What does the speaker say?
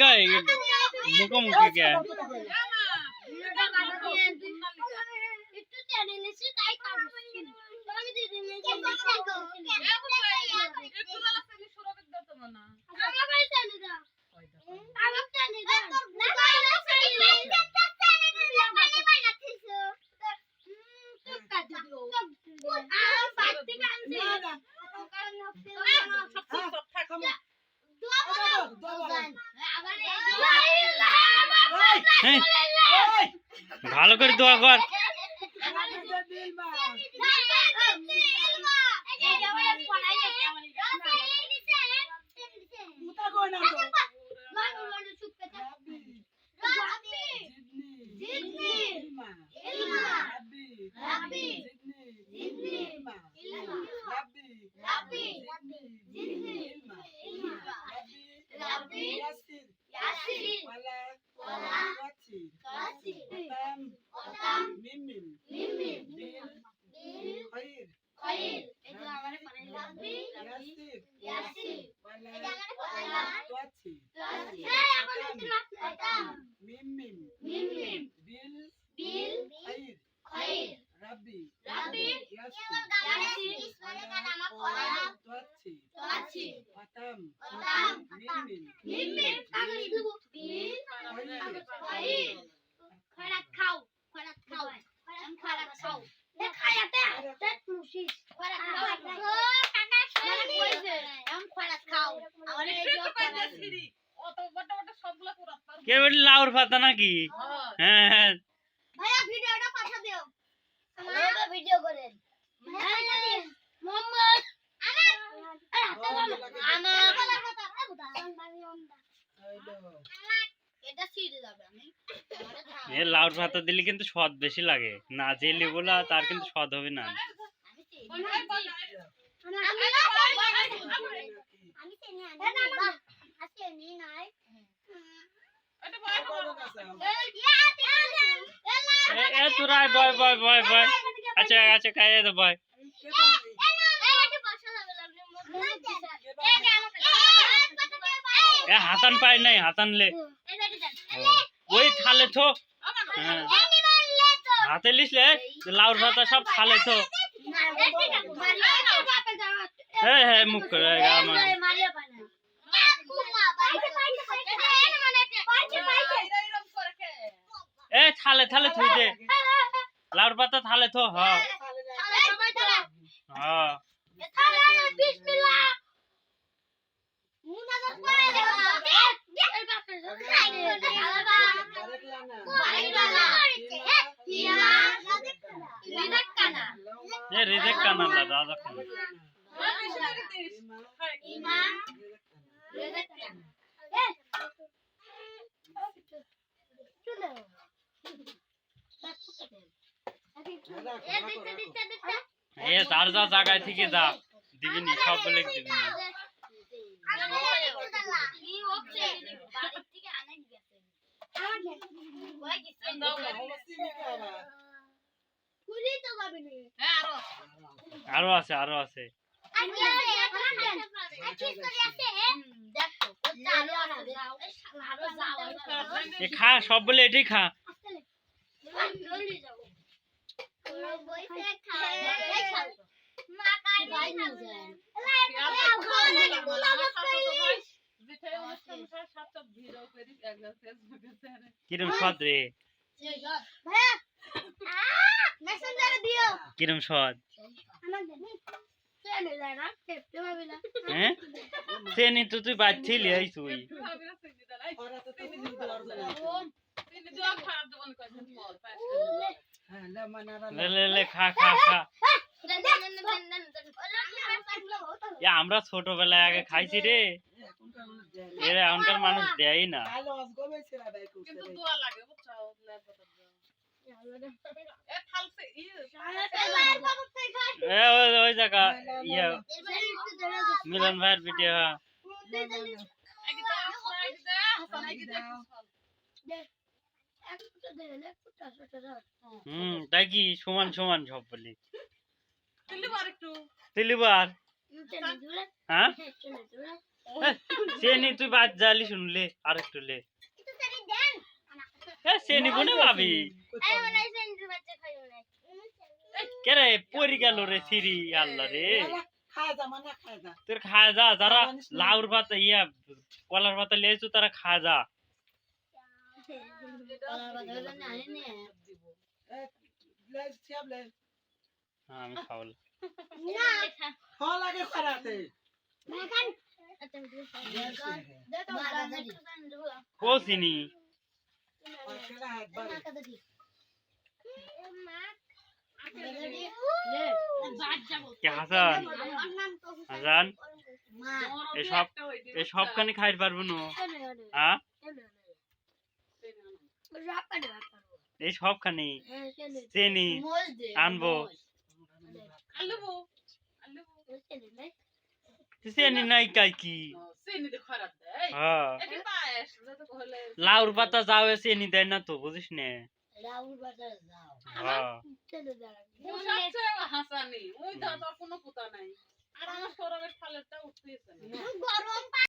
গাই মুখোমুখি কে? একটু টেনে নিছি তাই কাটছি আমি দিদি নিয়ে আমার বাড়ি টেনে দাও আমার টেনে দাও না না টেনে দিলে মানে বানাতিছো তুই কাটি দিও আর বাড়তি কানছি হ্যাঁ, ভালো করে দোয়া কর খরাক খাও খরাক খাও আমি খরাক খাও এ খায়াতে তে মুশিস খরাক খাও ও কাকা শুনি কইছে আমি খরাক খাও আমার এই কে বলি লাউর পাতা নাকি? হ্যাঁ। হ্যাঁ ভাইয়া ভিডিওটা পাঠা দিও। আমাকে ভিডিও করেন। মোহাম্মদ। ছিঁড়ে এ লাউর পাতা দিলে কিন্তু স্বাদ বেশি লাগে। না যে লেবুলা তার কিন্তু স্বাদ হবে না। আমি এ এ তোরা বয় বয় বয় বয় আচ্ছা আচ্ছা খাইয়ে দে বয় এ হাতান পাই নাই হাতান লে ওই থালে থো হ্যাঁ হাতে লিসলে লাউর পাতা সব থালে থো হ্যাঁ হ্যাঁ মুখ করে আমার থালে থালে থুই দে। লাউর পাতা থালে থো হ। রিজেক্ট কানালা রাজা খান। এ যার যা জায়গায় থেকে যা দিবিনি সব বলে আরও আছে আরও আছে খা সব বলে এটাই খা কিরম স্বাদ রে কিরম হ্যাঁ চেনি তো তুই বাচ্ছিলি এই তুই লে লে লে খা খা খা এ আমরা ছোটবেলায় আগে খাইছি রে। এর এখনকার মানুষ দেয়ই না। ওই জায়গা ইয়ে মিলন ভাইয়ের ভিডিও হ্যাঁ। হুম তাই কি সমান সমান সব বলি। তিলিবার? হ্যাঁ তুই বাদ জালি শুনলে আর একটু লে একটু সারি দেন এ কোনে মনে খাই কে রে পরি গেল রে সিরি আল্লাহ রে যা মানে খায় যা তোর খায় যা যারা লাউর পাতা ইয়া কলার পাতা লিয়েছো তারা খায় যা হ্যাঁ, আমি খাওয়াল না। খাওয়া লাগে খারাতে মেখান কো চিনি খেলা হাত বাড়ি কে হাসান? হাসান? এই সব এই খাইতে পারব না। হ্যাঁ এই সবখানি চিনি। আনব। চিনি নাই কাই কি হ্যাঁ লাউর পাতা যাও চিনি দেয় না তো বুঝিস নে হ্যাঁ হাসানি ওই দাদা কোনো পুতা নাই আর আমার সৌরভের ফালেরটা উঠতেছে না গরম